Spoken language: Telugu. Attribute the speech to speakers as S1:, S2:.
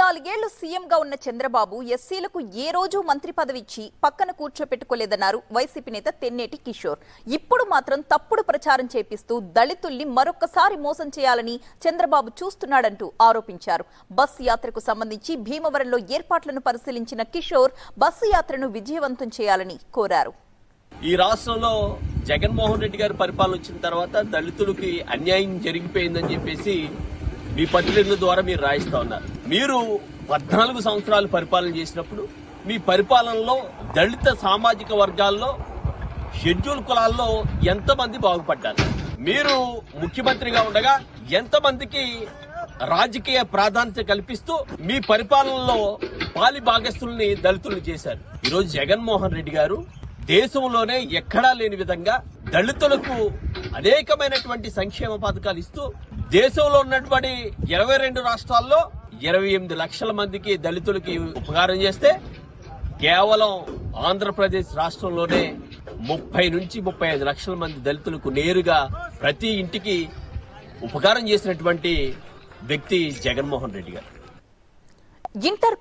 S1: నాలుగేళ్ళు సీఎంగా ఉన్న చంద్రబాబు ఎస్సీలకు ఏ రోజు మంత్రి పదవి ఇచ్చి పక్కన కూర్చోపెట్టుకోలేదన్నారు వైసీపీ నేత తెన్నేటి కిషోర్. ఇప్పుడు మాత్రం తప్పుడు ప్రచారం చేపిస్తూ దళితుల్ని మరొక్కసారి మోసం చేయాలని చంద్రబాబు చూస్తున్నాడంటూ ఆరోపించారు. బస్సు యాత్రకు సంబంధించి భీమవరంలో ఏర్పాట్లను పరిశీలించిన కిషోర్ బస్సు యాత్రను విజయవంతం చేయాలని కోరారు.
S2: ఈ రాష్ట్రంలో జగన్మోహన్ రెడ్డి గారి పరిపాలన వచ్చిన తర్వాత దళితులకి అన్యాయం జరిగిపోయిందని చెప్పేసి మీ పత్రికల ద్వారా మీరు రాయిస్తా ఉన్నారు. మీరు పద్నాలుగు సంవత్సరాలు పరిపాలన చేసినప్పుడు మీ పరిపాలనలో దళిత సామాజిక వర్గాల్లో షెడ్యూల్ కులాల్లో ఎంతమంది బాగుపడ్డారు? మీరు ముఖ్యమంత్రిగా ఉండగా ఎంతమందికి రాజకీయ ప్రాధాన్యత కల్పిస్తూ మీ పరిపాలనలో పాలి భాగస్తుల్ని దళితుల్ని చేశారు? ఈరోజు జగన్మోహన్ రెడ్డి గారు దేశంలోనే ఎక్కడా లేని విధంగా దళితులకు అనేకమైనటువంటి సంక్షేమ పథకాలు ఇస్తూ దేశంలో ఉన్నటువంటి ఇరవై రెండు రాష్ట్రాల్లో ఇరవై ఎనిమిది లక్షల మందికి దళితులకి ఉపకారం చేస్తే కేవలం ఆంధ్రప్రదేశ్ రాష్ట్రంలోనే ముప్పై నుంచి ముప్పై ఐదు లక్షల మంది దళితులకు నేరుగా ప్రతి ఇంటికి ఉపకారం చేసినటువంటి వ్యక్తి జగన్మోహన్ రెడ్డి గారు.
S1: ఇంటర్